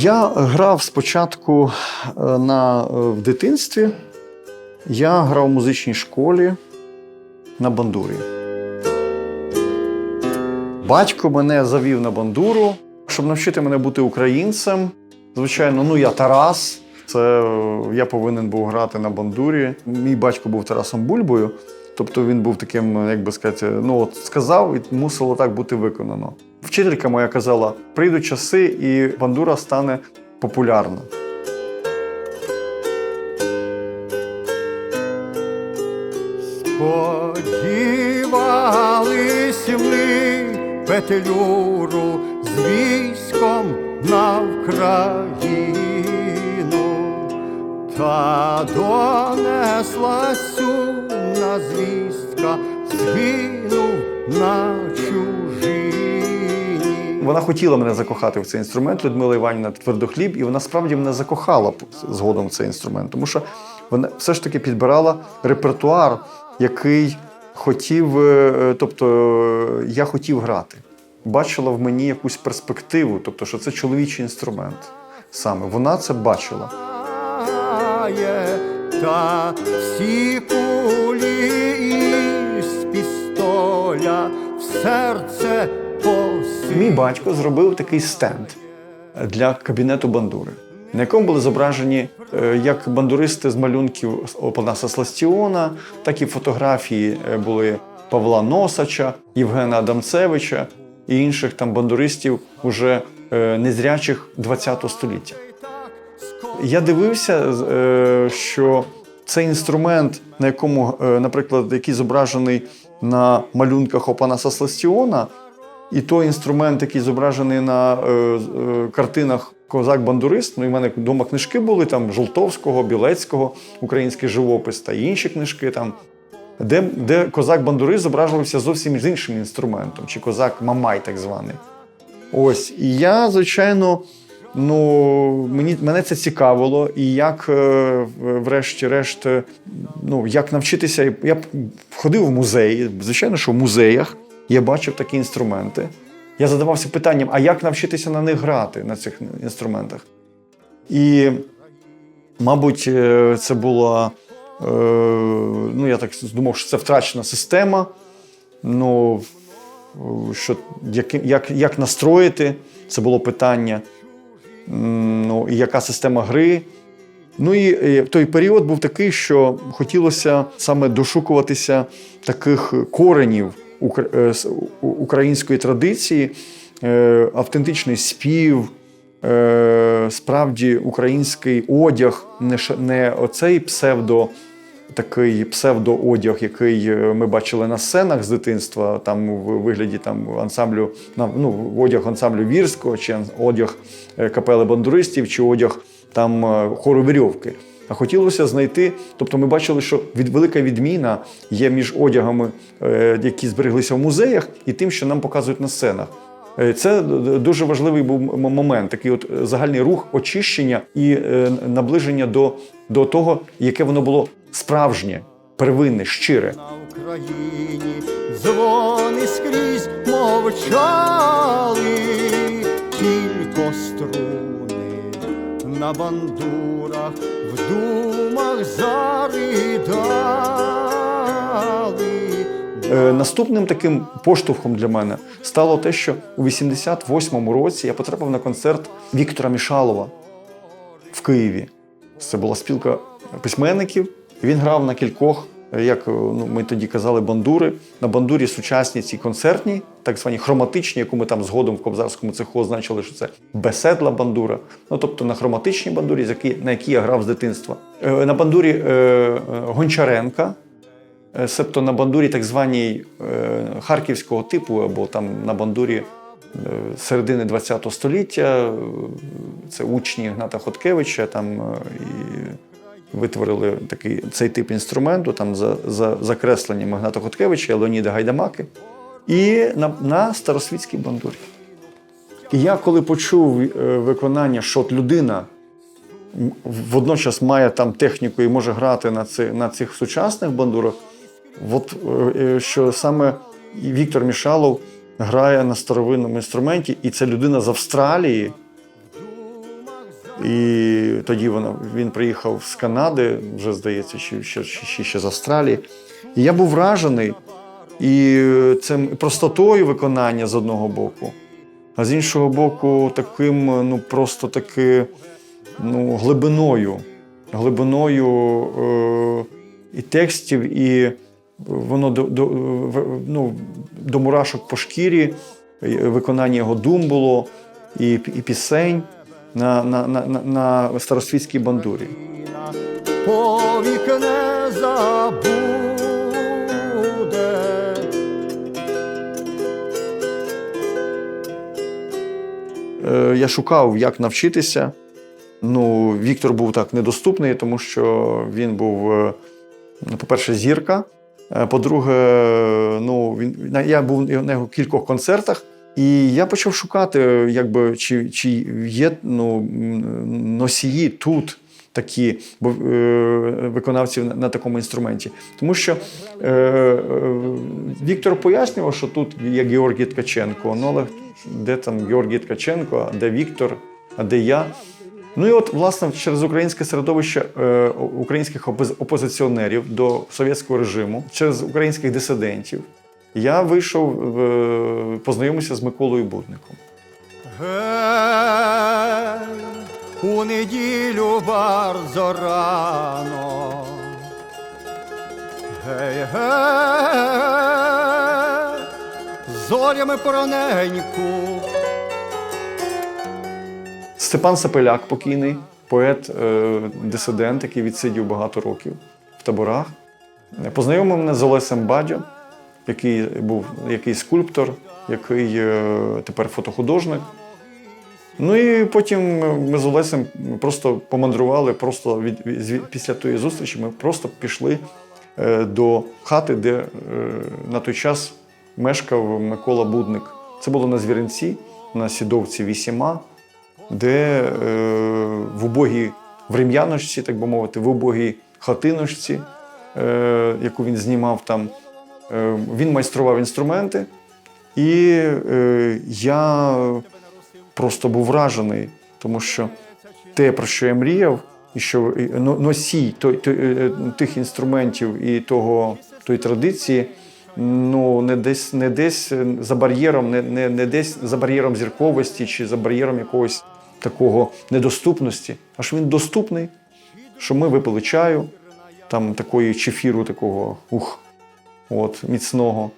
Я грав спочатку е, на, е, в дитинстві. Я грав в музичній школі на бандурі. Батько мене завів на бандуру, щоб навчити мене бути українцем. Звичайно, ну я Тарас. Це я повинен був грати на бандурі. Мій батько був Тарасом Бульбою. Тобто він був таким, як би сказати, ну от сказав, і мусило так бути виконано. Вчителька моя казала: прийдуть часи, і бандура стане популярна. Сподівались ми Петлюру з військом на Вкраїну, та донесла сумна звістка, згинув на чужині. Вона хотіла мене закохати в цей інструмент, Людмила Іванівна Твердохліб, і вона справді мене закохала згодом в цей інструмент, тому що вона все ж таки підбирала репертуар, який хотів, е, тобто е, я хотів грати. Бачила в мені якусь перспективу, тобто, що це чоловічий інструмент. Саме вона це бачила. Та всі кулі із пістоля в серце посилає. Мій батько зробив такий стенд для кабінету бандури, на якому були зображені е, як бандуристи з малюнків Опанаса Сластіона, так і фотографії е, були Павла Носача, Євгена Адамцевича і інших там бандуристів, уже е, незрячих ХХ століття. Я дивився, що цей інструмент, на якому, наприклад, який зображений на малюнках Опанаса Сластіона, і той інструмент, який зображений на е, е, картинах Козак-бандурист. Ну, і в мене вдома книжки були там Жолтовського, Білецького, український живопис та інші книжки там. Де, де козак-бандурист зображувався зовсім з іншим інструментом, чи козак Мамай, так званий. Ось. І я, звичайно, ну, мені, мене це цікавило. І як, е, врешті-решт, е, ну, як навчитися. Я б ходив в музеї, звичайно, що в музеях я бачив такі інструменти. Я задавався питанням, а як навчитися на них грати, на цих інструментах? І, мабуть, е, це була. е, Ну, я так думав, що це втрачена система. Ну, що, як, як, як настроїти, це було питання. Ну, і яка система гри. Ну і той період був такий, що хотілося саме дошукуватися таких коренів української традиції, е, автентичний спів, е, справді український одяг, не, оцей псевдо. Такий псевдоодяг, який е, ми бачили на сценах з дитинства, там в вигляді там ансамблю, ну, одяг ансамблю Вірського, чи одяг е, капели бандуристів, чи одяг там е, хору вірьовки. А хотілося знайти, тобто ми бачили, що від велика відміна є між одягами, е, які збереглися в музеях, і тим, що нам показують на сценах. Е, Це дуже важливий був момент, такий от е, загальний рух очищення і наближення до, до того, яке воно було справжнє, первинне, щире. На Україні дзвони скрізь мовчали, тільки струни на бандурах в думах заридали. Е, Наступним таким поштовхом для мене стало те, що у 88-му році я потрапив на концерт Віктора Мішалова в Києві. Це була спілка письменників. Він грав на кількох, як е, ну, ми тоді казали, бандури. На бандурі сучасній цій концертній, так звані хроматичні, яку ми там згодом в кобзарському цеху означили, що це беседла бандура. Ну тобто на хроматичній бандурі, на якій я грав з дитинства. Е, На бандурі е, Гончаренка, Себто на бандурі так званій харківського типу, або там на бандурі середини ХХ століття, це учні Гната Хоткевича, там і витворили такий, цей тип інструменту, там за, за закресленням Гната Хоткевича Леоніда Гайдамаки. і на, на старосвітській бандурі. І я коли почув е, виконання, що от людина водночас має там техніку і може грати на, ци, на цих сучасних бандурах, от, е, е, що саме Віктор Мішалов грає на старовинному інструменті, і це людина з Австралії. І тоді вона, він приїхав з Канади, вже здається, ще, чи, чи ще з Австралії. І я був вражений і цим простотою виконання з одного боку, а з іншого боку, таким, ну просто таки ну, глибиною, глибиною е, і текстів, і воно до, до, ну, до мурашок по шкірі, виконання його дум було, і, і пісень на, на, на, на, старосвітській бандурі. повік не забуде. Е, Я шукав, як навчитися. Ну, Віктор був так недоступний, тому що він був, е, по-перше, зірка. Е, По-друге, ну, він, я був на його кількох концертах, і я почав шукати, якби, чи, чи є ну, носії тут такі бо, е, виконавці на, на такому інструменті. Тому що е, е, Віктор пояснював, що тут є Георгій Ткаченко. Ну, але де там Георгій Ткаченко, а де Віктор, а де я? Ну і от, власне, через українське середовище е, українських опозиціонерів до совєтського режиму, через українських дисидентів, я вийшов, е, познайомився з Миколою Будником. Гей, у неділю bardzo рано. Гей, гей, зорями пораненьку. Степан Сапеляк, покійний, поет, е, дисидент, який відсидів багато років в таборах. Познайомив мене з Олесем Бадьо, який був який скульптор, який е, тепер фотохудожник. Ну і потім ми з Олесем просто помандрували, просто від, від- після тої зустрічі ми просто пішли е, до хати, де е, на той час мешкав Микола Будник. Це було на Звіринці, на Сідовці 8А, де в убогій врем'яночці, так би мовити, в убогій хатиночці, яку він знімав там, він майстрував інструменти. І е, я просто був вражений, тому що те, про що я мріяв, і що носій той, той, е, тих інструментів і того, тої традиції, ну не десь, не десь за бар'єром, не, не, не десь за бар'єром зірковості чи за бар'єром якогось такого недоступності, аж він доступний, що ми випили чаю, там такої чефіру, такого ух, от, міцного.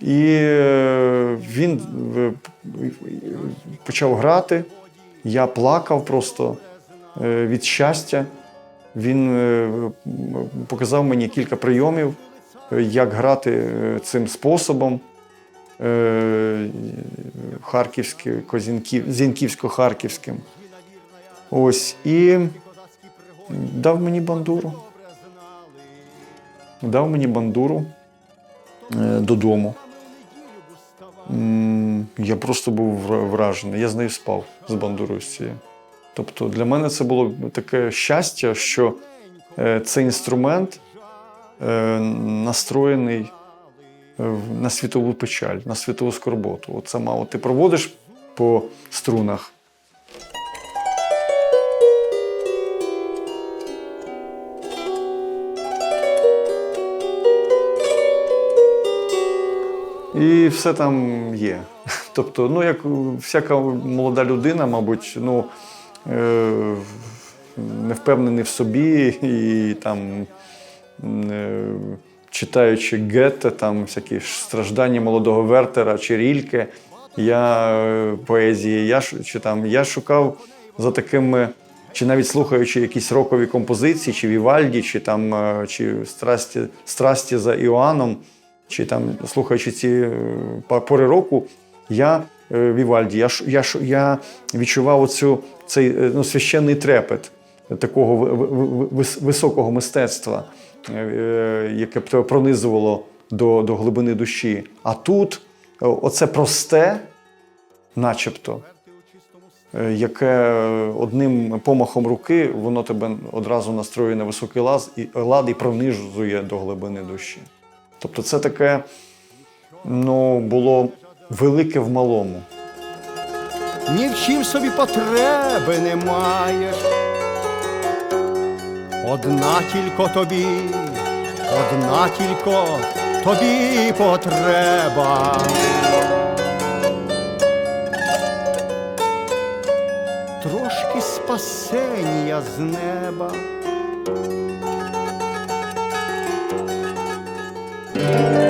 І е, він е, почав грати. Я плакав просто е, від щастя. Він показав мені кілька прийомів, як грати цим способом. Зінківсько-Харківським. Ось. І дав мені бандуру. Дав мені бандуру додому. Я просто був вражений. Я з нею спав з бандурою з цією. Тобто для мене це було таке щастя, що е, цей інструмент е, настроєний е, на світову печаль, на світову скорботу. От сама ти проводиш по струнах. І все там є. Тобто, ну, як всяка молода людина, мабуть, ну, е, не впевнений в собі і там, е, читаючи Гетте, там всякі страждання молодого Вертера чи Рільке, я е, поезії, я, чи, там, я шукав за такими, чи навіть слухаючи якісь рокові композиції, чи Вівальді, чи там чи страсті, страсті за Іоанном, чи там слухаючи ці е, пори року, я е, Вівальді, я, я, я відчував оцю, цей е, ну, священний трепет такого ви- ви- ви- вис- високого мистецтва, яке пронизувало до, до глибини душі. А тут оце просте, начебто, яке одним помахом руки воно тебе одразу настроює на високий лад і пронижує до глибини душі. Тобто, це таке ну, було велике в малому. ні в чим собі потреби не маєш. Одна тільки тобі, одна тільки тобі потреба. Трошки спасення з неба. Thank you.